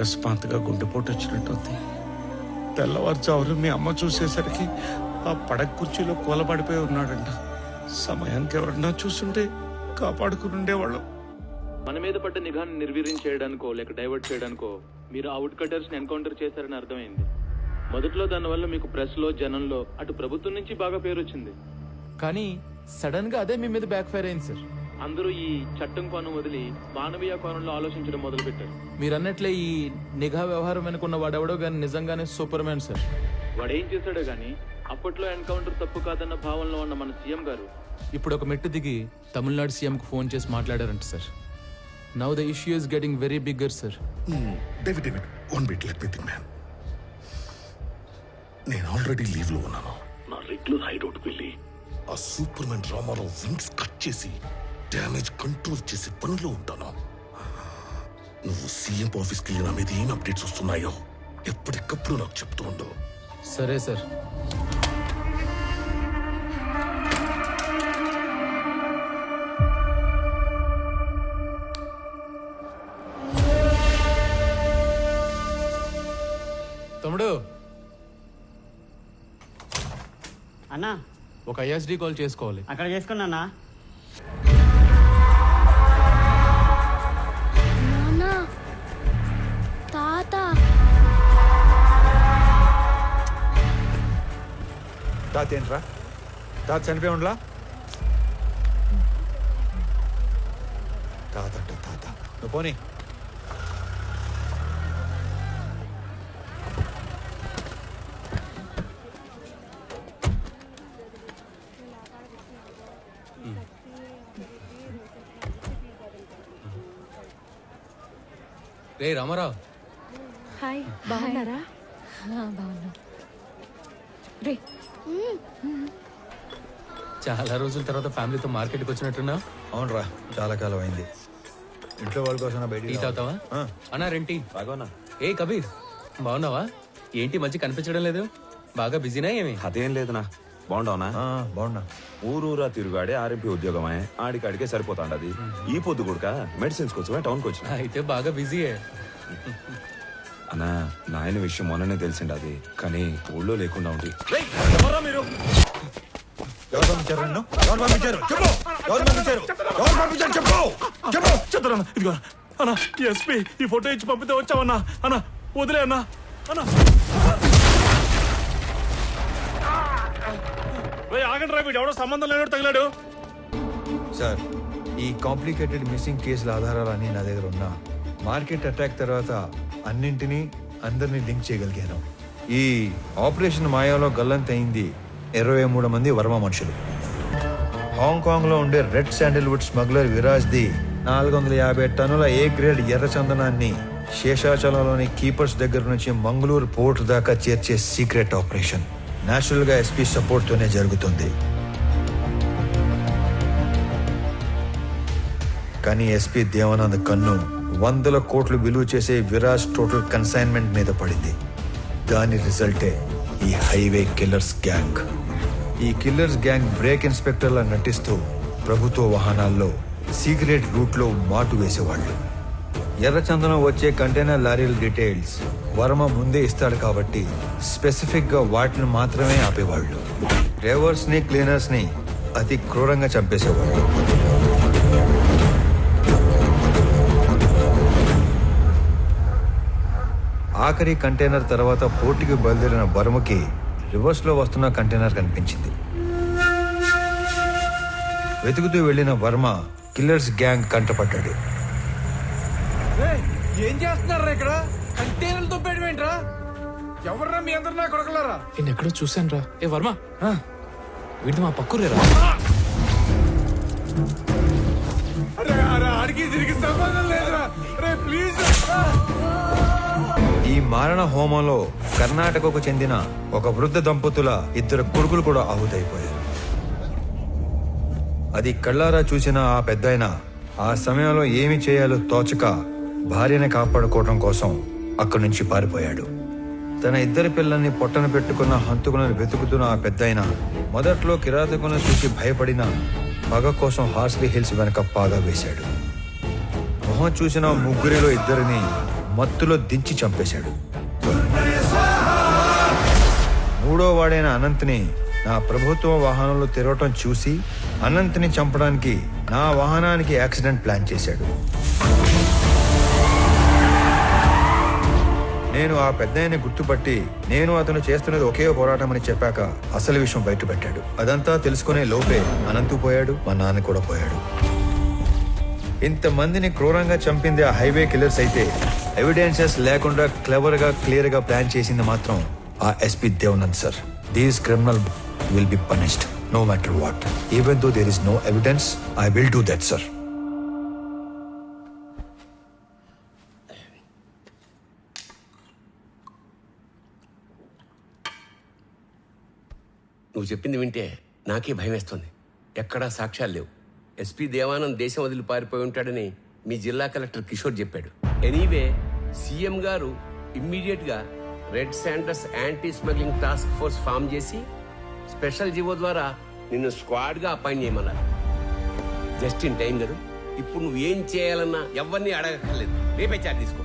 అకస్మాత్తుగా గుండెపోటు వచ్చినట్టుంది. తెల్లవారుజామున మీ అమ్మ చూసేసరికి ఆ పడక కుర్చీలో కూలబడిపోయి ఉన్నాడంట. సమయానికి ఎవరన్నా చూస్తుంటే కాపాడుకుని ఉండేవాళ్ళం. మన మీద పడ్డ నిఘాను నిర్వీర్యం చేయడానికో లేక డైవర్ట్ చేయడానికో మీరు ఆ వుడ్ కటర్స్ని ఎన్కౌంటర్ చేశారని అర్థమైంది. మొదట్లో దానివల్ల మీకు ప్రెస్లో జనంలో అటు ప్రభుత్వం నుంచి బాగా పేరు వచ్చింది కానీ సడన్గా అదే మీ మీద బ్యాక్ ఫైర్ అయింది సార్. అందరూ ఈ చట్టం కోణం వదిలి మానవీయ కోణంలో ఆలోచించడం మొదలు పెట్టారు మీరు అన్నట్లే ఈ నిఘా వ్యవహారం వెనుకున్న వాడెవడో కానీ నిజంగానే సూపర్ మ్యాన్ సార్. వాడు ఏం చేశాడో గానీ అప్పట్లో ఎన్కౌంటర్ తప్పు కాదన్న భావనలో ఉన్న మన సీఎం గారు ఇప్పుడు ఒక మెట్టు దిగి తమిళనాడు సీఎంకు ఫోన్ చేసి మాట్లాడారంట sir. Now the issue is getting very bigger sir David David one bit let me think man నేను ఆల్రెడీ లీవ్లో ఉన్నాను. నా రెగ్యులర్ హైడౌట్ వెళ్ళి ఆ super man Ramarao wings cut చేసి డ్యామేజ్ కంట్రోల్ చేసే పనిలో ఉంటాను? నువ్వు సీఎం ఆఫీస్కి వెళ్ళి నా మీద ఏం అప్డేట్స్ వస్తున్నాయో ఎప్పటికప్పుడు నాకు చెప్తూ ఉండు. సరే సార్. తమ్ముడు. అన్నా. ఒక ఐఎస్డి కాల్ చేసుకోవాలి. అక్కడ చేసుకున్నానా? తాత ఏంట్రా? తాత చనిపోయి ఉండలా? తాత అంట తాత. నువ్వు పోనీ. రే రామారావు. హాయ్. బాగున్నారా? బాగున్నా. రే చాలా రోజుల తర్వాత ఫ్యామిలీతో మార్కెట్కి వచ్చినట్టున్నా అవునరా చాలా కాలం అయింది. ఇంట్లో వాళ్ళ కోసం టీ బయట తాగుతావా అన్నా రెంటి. బాగున్నా ఏ కబీర్ బాగున్నావా? ఏంటి మంచి కనిపించడం లేదు? బాగా బిజీనా ఏమి? అదేం లేదునా. బాగుండవునా? బాగున్నా. ఊరూరా తిరుగాడే ఆర్ఎంపీ ఉద్యోగమే. ఆడికాడికే సరిపోతాండది. ఈ పొద్దు కొడుక మెడిసిన్స్ కోసమే టౌన్కి వచ్చిన. అయితే బాగా బిజీయే. అన్నా నాయన విషయం మొన్ననే తెలిసిండి అది. కానీ ఊళ్ళో లేకుండా ఎవరు పంపించారు నిన్ను? ఎవరు పంపించారు? చెప్పు! ఎవరు పంపించారు? ఎవరు పంపించారు? చెప్పు! చెప్పు! చెప్తారన్నా ఇదిగో అన్నా. ఎస్పీ ఈ ఫోటో ఇచ్చి పంపితే వచ్చావన్నా. అన్నా వదిలే అన్నా. అన్నా. ఆగండి రా వీడు ఎవడో సంబంధం లేనోడు తగిలాడు. సార్ ఈ కాంప్లికేటెడ్ మిస్సింగ్ కేసుల ఆధారాలన్నీ నా దగ్గర ఉన్నా. మార్కెట్ అటాక్ తర్వాత అన్నింటినీ అందరినీ లింక్ చేయగలిగాను. ఈ ఆపరేషన్ మాయాలో గల్లంతయింది ఇరవై మూడు మంది వర్మ మనుషులు. హాంకాంగ్లో ఉండే red sandalwood smuggler Viraj the నాలుగు వందల యాభై టన్నుల ఏ గ్రేడ్ ఎర్ర చందనాన్ని శేషాచలంలోని కీపర్స్ దగ్గర నుంచి మంగళూరు పోర్ట్ దాకా చేర్చే సీక్రెట్ ఆపరేషన్. నేచురల్గా ఎస్పీ సపోర్ట్తోనే జరుగుతుంది. కానీ ఎస్పీ దేవానంద్ కన్ను వందల కోట్లు విలువ చేసే విరాజ్ టోటల్ కన్సైన్మెంట్ మీద పడింది. దాని రిజల్టే ఈ హైవే కిల్లర్స్ గ్యాంగ్. ఈ కిల్లర్స్ గ్యాంగ్ బ్రేక్ ఇన్స్పెక్టర్లా నటిస్తూ ప్రభుత్వ వాహనాల్లో సీక్రెట్ రూట్లో మాటు వేసేవాళ్ళు. ఎర్రచందనం వచ్చే కంటైనర్ లారీల డీటెయిల్స్ వర్మ ముందే ఇస్తాడు కాబట్టి స్పెసిఫిక్గా వాటిని మాత్రమే ఆపేవాళ్ళు. డ్రైవర్స్ని క్లీనర్స్ని అతి క్రూరంగా చంపేసేవాళ్ళు. ఆఖరి కంటైనర్ తర్వాత పోర్టుకి బయలుదేరిన బర్మకి రివర్స్లో వస్తున్న కంటైనర్ కనిపించింది. వెతుకుతూ వెళ్ళిన వర్మ కిల్లర్స్ గ్యాంగ్ కంటపడ్డాడు. ఏం చేస్తున్నారా ఇక్కడ? కంటైనర్లతో పెట్టమేంట్రా ఎవర్రా మీ అందరు నా కొడకలారా? నేను ఎక్కడో చూశాను రా ఏ వర్మ? వీడిది మా పక్కురేరా ఈ మారణ హోమంలో కర్ణాటకకు చెందిన ఒక వృద్ధ దంపతుల ఇద్దరు కొడుకులు కూడా ఆహుతైపోయారు. అది కళ్ళారా చూసిన ఆ పెద్దాయన ఆ సమయంలో ఏమి చేయాలో తోచక భార్యని కాపాడుకోవడం కోసం అక్కడి నుంచి పారిపోయాడు. తన ఇద్దరి పిల్లల్ని పొట్టన పెట్టుకున్న హంతుకులను వెతుకుతున్న ఆ పెద్దాయన మొదట్లో కిరాతకులను చూసి భయపడిన పగ కోసం హార్స్లీ హిల్స్ వెనక పాగా వేశాడు. మొహం చూసిన ముగ్గురిలో ఇద్దరిని మత్తులో దించి చంపేశాడు. మూడో వాడైన అనంత్ని నా ప్రభుత్వ వాహనంలో తిరగటం చూసి అనంత్ని చంపడానికి నా వాహనానికి యాక్సిడెంట్ ప్లాన్ చేశాడు. నేను ఆ పెద్దాయన్ని గుర్తుపట్టి నేను అతను చేస్తున్నది ఒకే పోరాటం అని చెప్పాక అసలు విషయం బయటపెట్టాడు. అదంతా తెలుసుకునే లోపే అనంతు పోయాడు మా నాన్న కూడా పోయాడు. ఇంతమందిని క్రూరంగా చంపింది ఆ హైవే కిల్లర్స్ అయితే ఎవిడెన్సెస్ లేకుండా క్లవర్గా క్లియర్గా ప్లాన్ చేసింది మాత్రం ఆ SP Devanand sir these criminal will be punished no matter what even though there is no evidence I will do that sir నువ్వు చెప్పింది వింటే నాకే భయం వేస్తుంది. ఎక్కడా సాక్ష్యాలు లేవు. ఎస్పీ దేవానంద్ దేశం వదిలి పారిపోయి ఉంటాడని మీ జిల్లా కలెక్టర్ కిషోర్ చెప్పాడు. ఎనీవే సీఎం గారు ఇమ్మీడియట్గా red sanders anti smuggling task force form చేసి స్పెషల్ జీవో ద్వారా నిన్ను స్క్వాడ్గా అపాయింట్ చేయమన్నారు. జస్ట్ ఇన్ టైం కదా. ఇప్పుడు నువ్వు ఏం చేయాలన్నా ఎవరిని అడగక్కర్లేదు. రేపే చార్జ్ తీసుకో.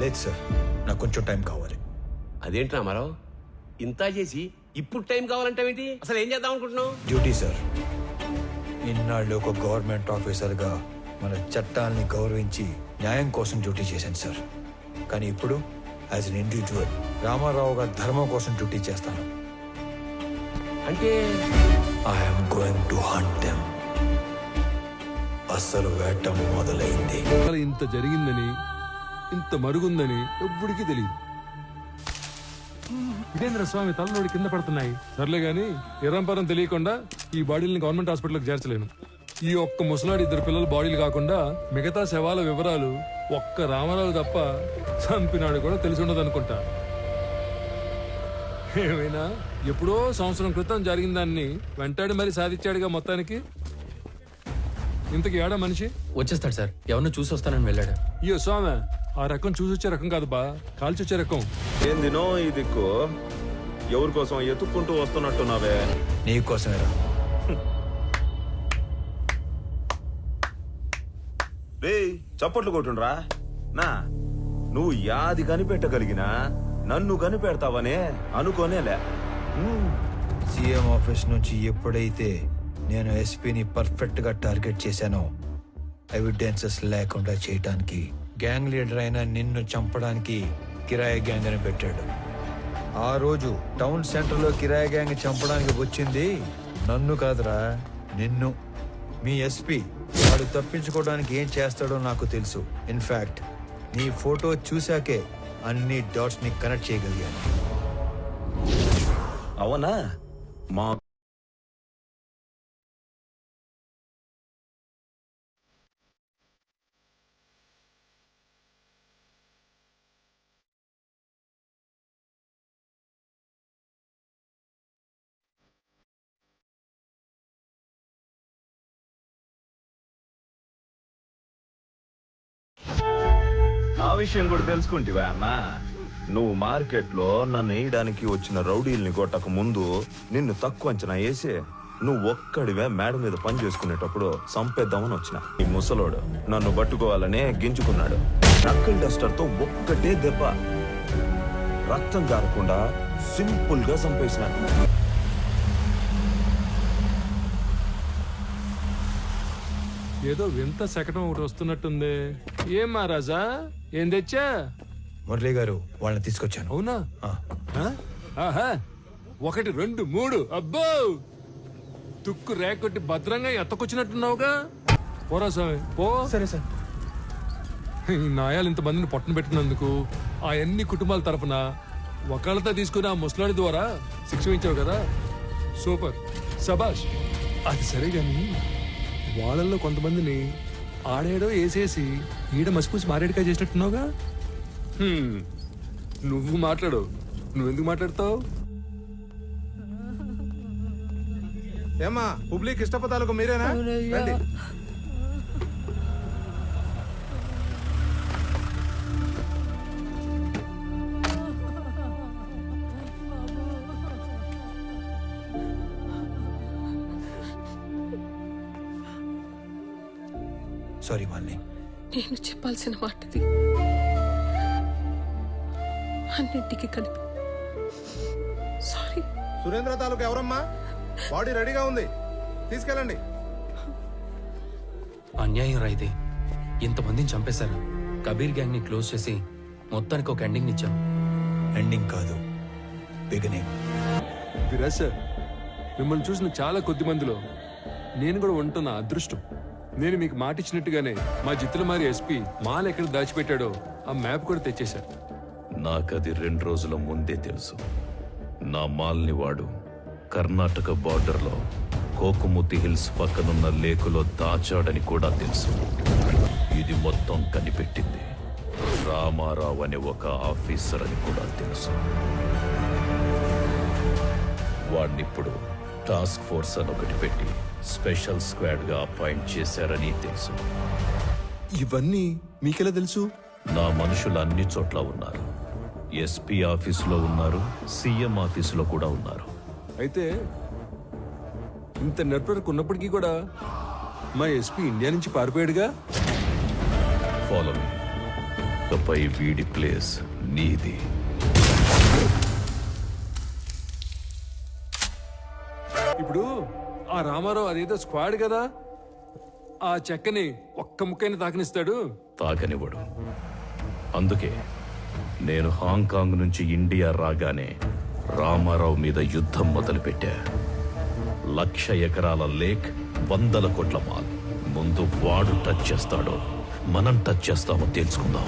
లేదు సార్ నాకు కొంచెం టైం కావాలి. అదేంటి రామారావు ఇంత చేసి ఇప్పుడు టైం కావాలంటావేంటి అసలు ఏం చేద్దాం అనుకుంటున్నావు? Duty sir. ఇన్నాళ్ళు ఒక గవర్నమెంట్ ఆఫీసర్గా మన చట్టాల్ని గౌరవించి న్యాయం కోసం డ్యూటీ చేశాను సార్. కానీ ఇప్పుడు యాజ్ అన్ ఇండివిజువల్ రామారావు గారి ధర్మం కోసం డ్యూటీ చేస్తాను. అంటే I'm going to hunt them అస్సలు వేట మొదలైంది. ఇంత జరిగిందని ఇంత మరుగుందని ఎవ్వడికి తెలియదు ఇదేంద్ర స్వామి తలలోడి కింద పడుతున్నాయి. సర్లే గాని ఇరంపరం తెలియకుండా ఈ బాడీని గవర్నమెంట్ హాస్పిటల్కి చేర్చలేను. ఈ ఒక్క ముసలాడి ఇద్దరు పిల్లల బాడీలు కాకుండా మిగతా శవాల వివరాలు ఒక్క రామారావు తప్ప చంపినాడు కూడా తెలిసి ఉండదు అనుకుంటా ఏమైనా? ఎప్పుడో సంవత్సరం క్రితం జరిగిన దాన్ని వెంటాడి మరి సాధించాడుగా మొత్తానికి? ఇంతకి ఏడా మనిషి? వచ్చేస్తాడు సార్. ఎవరినో చూసి వస్తానని వెళ్ళాడు. అయ్యో స్వామి ఆ రకం చూసి వచ్చే రకం కాదు బా. కాల్చి వచ్చే రకం. ఏందినో ఈ దిక్కు? ఎవరి కోసం ఎత్తుక్కుంటూ వస్తున్నట్టున్నావే? నీకోసమేరా రే చప్పట్లు కొట్టుండ్రా. నా నువ్వు యాది కనిపెట్టగలిగినా నన్ను కనిపెడతావనే అనుకోనేలే. సీఎం ఆఫీస్ నుంచి ఎప్పుడైతే నేను ఎస్పీని పర్ఫెక్ట్గా టార్గెట్ చేశానో ఎవిడెన్సెస్ లేకుండా చేయటానికి గ్యాంగ్ లీడర్ అయిన నిన్ను చంపడానికి కిరాయ గ్యాంగ్ అని పెట్టాడు. ఆ రోజు టౌన్ సెంటర్లో గ్యాంగ్ చంపడానికి వచ్చింది నన్ను కాదురా నిన్ను. మీ ఎస్పీ. వాడు తప్పించుకోవడానికి ఏం చేస్తాడో నాకు తెలుసు. ఇన్ఫ్యాక్ట్ నీ ఫోటో చూశాకే అన్ని డాట్స్ని కనెక్ట్ చేయగలిగాను. అవునా? మా విషయం కూడా తెలుసుకుంటివా అమ్మా? నువ్వు మార్కెట్లో నన్ను వేయడానికి వచ్చిన రౌడీల్ని కొట్టక ముందు నిన్ను తక్కువ అంచనా వేసి నువ్వు ఒక్కడివే మేడ మీద పని చేసుకునేటప్పుడు సంపేద్దామని వచ్చిన. ఈ ముసలోడు నన్ను పట్టుకోవాలనే గింజుకున్నాడు. నక్కల్ డస్టర్తో ఒక్కటే దెబ్బ. రక్తం కారకుండా సింపుల్గా ఏదో వింత శకటం ఒకటి వస్తున్నట్టుంది. ఏం మహారాజా? ఏం తెచ్చా? మురళి గారు వాళ్ళని తీసుకొచ్చాను. అవునా? ఆ. ఆ? ఆహా. ఒకటి రెండు మూడు. అబ్బో! తుక్కు రేకొట్టి భద్రంగా ఎత్తకొచ్చినట్టున్నావుగా. పోరా స్వామి పో. సరే సార్. ఈ నాయాలు ఇంతమందిని పట్టున పెట్టినందుకు ఆ ఎన్ని కుటుంబాల తరపున ఒకళ్ళతో తీసుకుని ఆ ముసలాడి ద్వారా శిక్ష ఇచ్చావు కదా? సూపర్. సబాష్ అది సరే గాని వాళ్ళల్లో కొంతమందిని ఆడేడో వేసేసి ఈడ మసిపూసి మారేడుగా చేసినట్టున్నావుగా? హ్మ్. నువ్వు మాట్లాడు. నువ్వెందుకు మాట్లాడతావు? ఏమా పబ్లిక్ ఇష్టపదాలకు మీరేనా? రండి. సారీ మాలిని నేను చెప్పాల్సిన మాటది అన్నింటికి కలిపి. సారీ సురేంద్ర తాలూకు ఎవరమ్మా? బాడీ రెడీగా ఉంది. తీసుకెళ్ళండి. అన్యాయం రా ఇది. ఇంతమందిని చంపేశారు. కబీర్ గ్యాంగ్ని క్లోజ్ చేసి మొత్తానికి ఒక ఎండింగ్ ఇచ్చాం. ఎండింగ్ కాదు. బిగినింగ్ విరాజ్ సార్ మిమ్మల్ని చూసిన చాలా కొద్ది మందిలో నేను కూడా ఉంటున్న అదృష్టం. నేను మీకు మాట ఇచ్చినట్టుగానే మా జిత్తులమారి ఎస్పీ మాల్ ఎక్కడ దాచిపెట్టాడో ఆ మ్యాప్ కూడా తెచ్చేశారు. నాకది రెండు రోజుల ముందే తెలుసు. నా మాల్ని వాడు కర్ణాటక బార్డర్లో కోకుముతి హిల్స్ పక్కనున్న లేకులో దాచాడని కూడా తెలుసు. ఇది మొత్తం కనిపెట్టింది. రామారావు అనే ఒక ఆఫీసర్ అని కూడా తెలుసు. వాడినిప్పుడు టాస్క్ ఫోర్స్ అని ఒకటి పెట్టి స్పెషల్ స్క్వాడ్గా అపాయింట్ చేశారని తెలుసు. ఇవన్నీ మీకెలా తెలుసు? నా మనుషులు అన్ని చోట్ల ఉన్నారు. ఎస్పీ ఆఫీసులో ఉన్నారు సీఎం ఆఫీసులో కూడా ఉన్నారు. అయితే ఇంత నెట్వర్క్ ఉన్నప్పటికీ కూడా మా ఎస్పీ ఇండియా నుంచి పారిపోయాడుగా? ఫాలో మీ వీడి ప్లేస్ నీది. ఇప్పుడు ఆ రామారావు అదేదో స్క్వాడ్ కదా? ఆ చెక్కని ఒక్క ముక్కైన తాకనిస్తాడు? తాకనివ్వడు అందుకే నేను హాంకాంగ్ నుంచి ఇండియా రాగానే రామారావు మీద యుద్ధం మొదలుపెట్టా. లక్ష ఎకరాల లేక్ వందల కోట్ల మాల్. ముందు వాడు టచ్ చేస్తాడో మనం టచ్ చేస్తామో తెలుసుకుందాం.